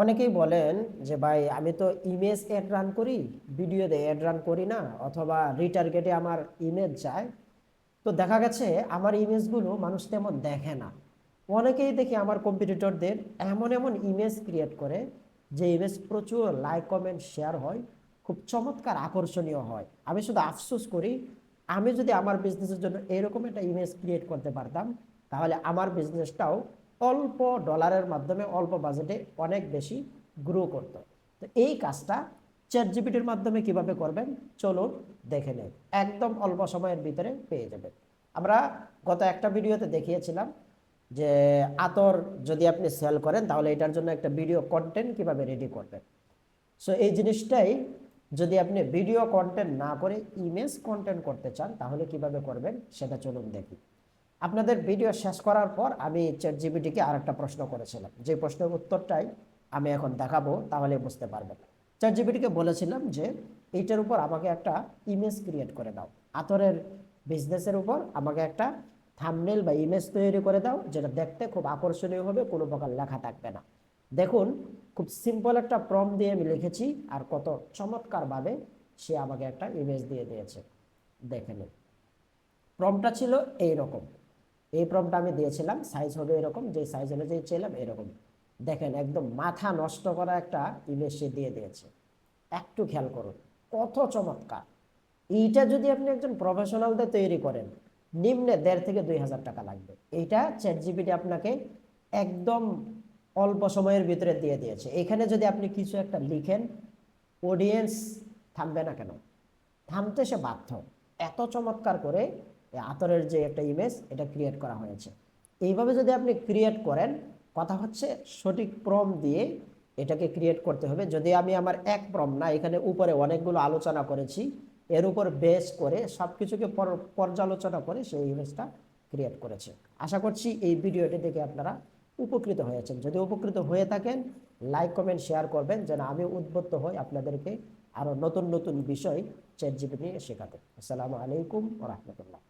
অনেকেই বলেন যে, ভাই, আমি তো ইমেজ অ্যাড রান করি ভিডিওতে অ্যাড রান করি না, অথবা রিটার্গেটে আমার ইমেজ যায়। তো দেখা গেছে, আমার ইমেজগুলো মানুষ তেমন দেখে না। অনেকেই দেখি আমার কম্পিটিটরদের এমন এমন ইমেজ ক্রিয়েট করে, যে ইমেজ প্রচুর লাইক কমেন্ট শেয়ার হয়, খুব চমৎকার আকর্ষণীয় হয়। আমি শুধু আফসোস করি, আমি যদি আমার বিজনেসের জন্য এরকম একটা ইমেজ ক্রিয়েট করতে পারতাম, তাহলে আমার বিজনেসটাও অল্প ডলারের মাধ্যমে, অল্প বাজেটে অনেক বেশি গ্রো করতো। তো এই কাজটা চ্যাট জিপিটির মাধ্যমে কীভাবে করবেন? চলুন দেখে নেই। একদম অল্প সময়ের ভিতরে পেয়ে যাবেন। আমরা গত একটা ভিডিওতে দেখিয়েছিলাম যে আতর যদি আপনি সেল করেন, তাহলে এটার জন্য একটা ভিডিও কন্টেন্ট কীভাবে রেডি করবেন? সো এই জিনিসটাই যদি আপনি ভিডিও কন্টেন্ট না করে ইমেজ কন্টেন্ট করতে চান, তাহলে কীভাবে করবেন? সেটা চলুন দেখি। আপনাদের ভিডিও শেষ করার পর আমি চ্যাট জিবিটিকে আর একটা প্রশ্ন করেছিলাম। যে প্রশ্নের উত্তরটাই আমি এখন দেখাবো, তাহলে বুঝতে পারবেন। চ্যাট জিবিটিকে বলেছিলাম যে, এইটার উপর আমাকে একটা ইমেজ ক্রিয়েট করে দাও। আতরের বিজনেসের উপর আমাকে একটা থামনেল বা ইমেজ তৈরি করে দাও, যেটা দেখতে খুব আকর্ষণীয় হবে, কোনো প্রকার লেখা থাকবে না। দেখুন, খুব সিম্পল একটা প্রম দিয়ে আমি লিখেছি, আর কত চমৎকারভাবে সে আমাকে একটা ইমেজ দিয়ে দিয়েছে। দেখে নিন। প্রমটা ছিল এই রকম এই প্রমটা আমি দিয়েছিলাম সাইজ হবে এরকম যে সাইজ অনুযায়ী চাইলাম এরকম। দেখেন, একদম মাথা নষ্ট করা একটা ইমেজ সে দিয়ে দিয়েছে। একটু খেয়াল করুন, কত চমৎকার। এইটা যদি আপনি একজন প্রফেশনালদের তৈরি করেন, নিম্নে দেড় থেকে দুই হাজার টাকা লাগবে। এইটা চ্যাট জিপিটি আপনাকে একদম অল্প সময়ের ভিতরে দিয়ে দিয়েছে। এখানে যদি আপনি কিছু একটা লিখেন অডিয়েন্স থামবে না কেন? থামতে সে বাধ্য। এত চমৎকার করে আতরের যে একটা ইমেজ এটা ক্রিয়েট করা হয়েছে। এইভাবে যদি আপনি ক্রিয়েট করেন, কথা হচ্ছে সঠিক প্রম দিয়ে এটাকে ক্রিয়েট করতে হবে। যদি আমি আমার এক প্রম না, এখানে উপরে অনেকগুলো আলোচনা করেছি, এর উপর বেস করে সব কিছুকে পর- পর্যালোচনা করে সেই ইমেজটা ক্রিয়েট করেছে। আশা করছি এই ভিডিওটি দেখে আপনারা উপকৃত হয়েছেন। যদি উপকৃত হয়ে থাকেন লাইক কমেন্ট শেয়ার করবেন, যেন আমি উদ্বুদ্ধ হই আপনাদেরকে আরও নতুন নতুন বিষয় চ্যাট জিপি নিয়ে শেখাতে। আসসালামু আলাইকুম রহমতুল্লাহ।